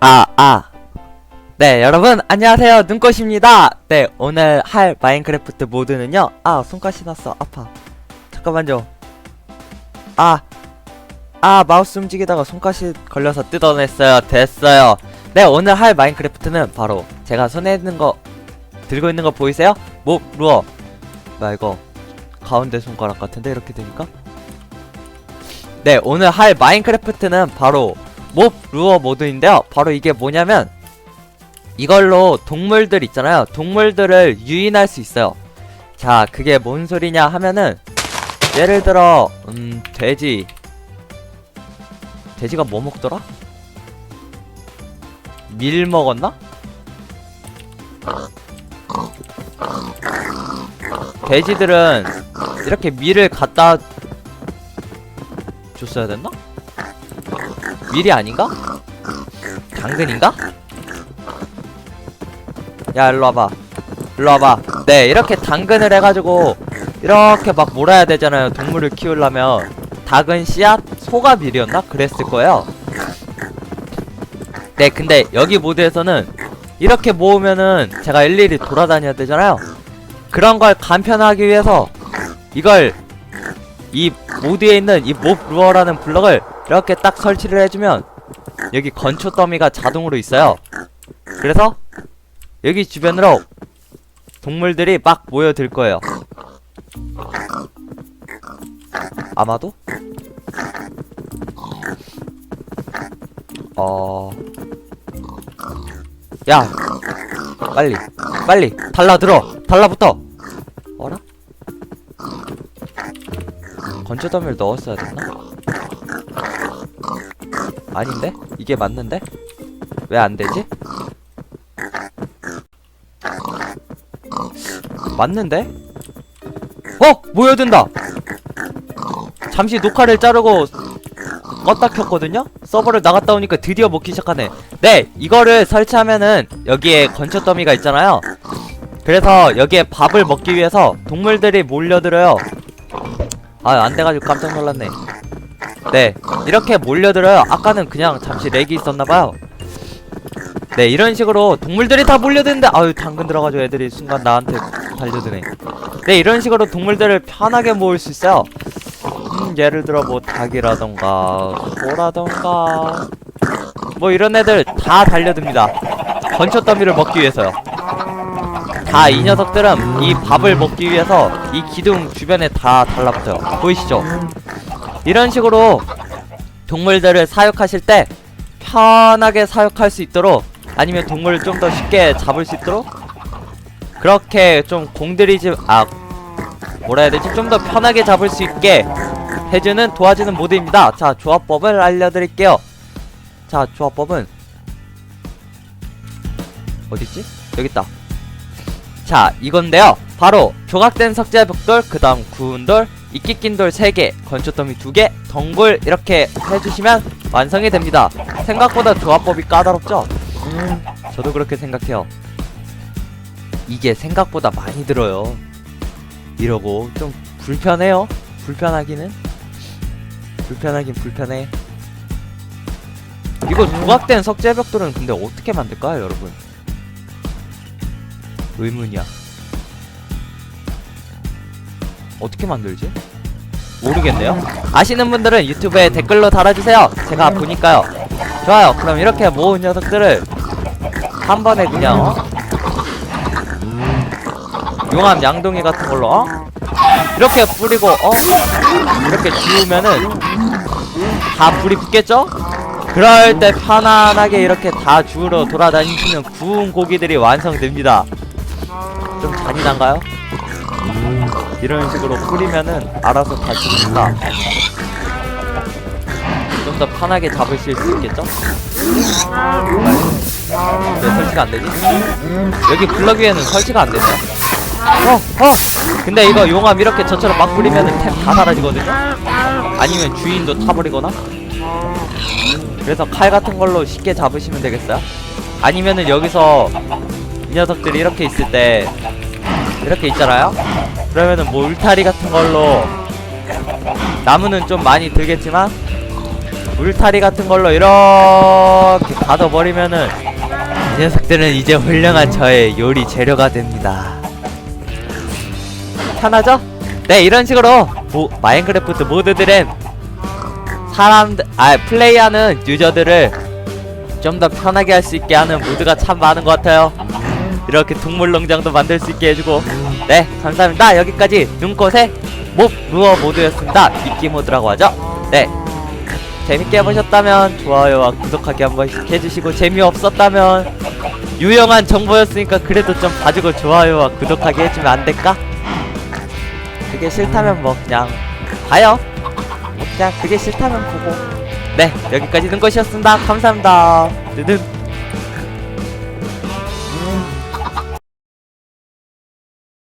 아, 아. 네, 여러분, 안녕하세요. 눈꽃입니다. 네, 오늘 할 마인크래프트 모드는요. 아, 손가시 났어. 아파. 잠깐만요. 아, 아, 마우스 움직이다가 손가시 걸려서 뜯어냈어요. 됐어요. 네, 오늘 할 마인크래프트는 바로 제가 손에 있는 거, 들고 있는 거 보이세요? 몹, 루어. 나 이거, 가운데 손가락 같은데, 이렇게 되니까? 네, 오늘 할 마인크래프트는 바로 몹 루어 모드인데요. 바로 이게 뭐냐면 이걸로 동물들 있잖아요. 동물들을 유인할 수 있어요. 자, 그게 뭔 소리냐 하면은 예를 들어 음, 돼지 돼지가 뭐 먹더라? 밀 먹었나? 돼지들은 이렇게 밀을 갖다 줬어야 됐나? 밀이 아닌가? 당근인가? 야 일로 와봐 일로 와봐 네 이렇게 당근을 해가지고 이렇게 막 몰아야 되잖아요 동물을 키우려면 닭은 씨앗 소가 밀이었나? 그랬을 거예요 네 근데 여기 모드에서는 이렇게 모으면은 제가 일일이 돌아다녀야 되잖아요 그런 걸 간편하기 위해서 이걸 이 모드에 있는 이 몹 루어라는 블럭을 이렇게 딱 설치를 해주면 여기 건초 더미가 자동으로 있어요. 그래서 여기 주변으로 동물들이 막 모여들 거예요. 아마도? 어... 야! 빨리! 빨리! 달라들어! 달라붙어! 어라? 건조 더미를 넣었어야 됐나? 아닌데? 이게 맞는데? 왜 안 되지? 맞는데? 어! 모여든다! 잠시 녹화를 자르고 껐다 켰거든요? 서버를 나갔다 오니까 드디어 먹기 시작하네. 네! 이거를 설치하면은 여기에 건초 더미가 있잖아요. 그래서 여기에 밥을 먹기 위해서 동물들이 몰려들어요. 아, 안 돼가지고 깜짝 놀랐네. 네, 이렇게 몰려들어요. 아까는 그냥 잠시 렉이 있었나봐요. 네, 이런 식으로 동물들이 다 몰려드는데, 아유, 당근 들어가지고 애들이 순간 나한테 달려드네. 네, 이런 식으로 동물들을 편하게 모을 수 있어요. 음, 예를 들어 뭐 닭이라던가, 소라던가, 뭐 이런 애들 다 달려듭니다. 건초 더미를 먹기 위해서요. 다 이 녀석들은 이 밥을 먹기 위해서 이 기둥 주변에 다 달라붙어요. 보이시죠? 이런 식으로 동물들을 사육하실 때 편하게 사육할 수 있도록 아니면 동물을 좀 더 쉽게 잡을 수 있도록 그렇게 좀 공들이지 아 뭐라 해야 되지 좀 더 편하게 잡을 수 있게 해주는 도와주는 모드입니다. 자 조합법을 알려드릴게요. 자 조합법은 어딨지? 여기 있다. 자 이건데요. 바로 조각된 석재 벽돌 그 다음 구운 돌 이끼 낀돌 3개, 건초더미 2개, 덩굴 이렇게 해주시면 완성이 됩니다. 생각보다 조합법이 까다롭죠? 음, 저도 그렇게 생각해요. 이게 생각보다 많이 들어요. 이러고 좀 불편해요. 불편하기는. 불편하긴 불편해. 이거 조각된 석재벽돌은 근데 어떻게 만들까요, 여러분? 의문이야. 어떻게 만들지? 모르겠네요. 아시는 분들은 유튜브에 댓글로 달아주세요. 제가 보니까요. 좋아요. 그럼 이렇게 모은 녀석들을 한 번에 그냥 어? 용암 양동이 같은 걸로 어? 이렇게 뿌리고 어? 이렇게 지우면은 다 불이 붙겠죠? 그럴 때 편안하게 이렇게 다 주우러 돌아다니시면 구운 고기들이 완성됩니다. 좀 잔인한가요? 이런 식으로 뿌리면은 알아서 다 죽는다. 좀 더 편하게 잡으실 수 있겠죠? 왜 설치가 안 되지? 여기 블럭 위에는 설치가 안 되네요. 어, 어! 근데 이거 용암 이렇게 저처럼 막 뿌리면은 템 다 사라지거든요? 아니면 주인도 타버리거나? 그래서 칼 같은 걸로 쉽게 잡으시면 되겠어요? 아니면은 여기서 이 녀석들이 이렇게 있을 때 이렇게 있잖아요? 그러면은 뭐 울타리 같은 걸로 나무는 좀 많이 들겠지만 울타리 같은 걸로 이렇게 가둬버리면은 이 녀석들은 이제 훌륭한 저의 요리 재료가 됩니다. 편하죠? 네, 이런 식으로 모, 마인크래프트 모드들은 사람들, 아, 플레이하는 유저들을 좀 더 편하게 할 수 있게 하는 모드가 참 많은 것 같아요. 이렇게 동물농장도 만들 수 있게 해주고. 네 감사합니다. 여기까지 눈꽃의 몹 루어 모드였습니다. 미끼 모드라고 하죠? 네. 재밌게 보셨다면 좋아요와 구독하기 한 번씩 해주시고 재미없었다면 유용한 정보였으니까 그래도 좀 봐주고 좋아요와 구독하기 해주면 안 될까? 그게 싫다면 뭐 그냥 봐요. 뭐 그냥 그게 싫다면 보고. 네 여기까지 눈꽃이었습니다. 감사합니다. 드든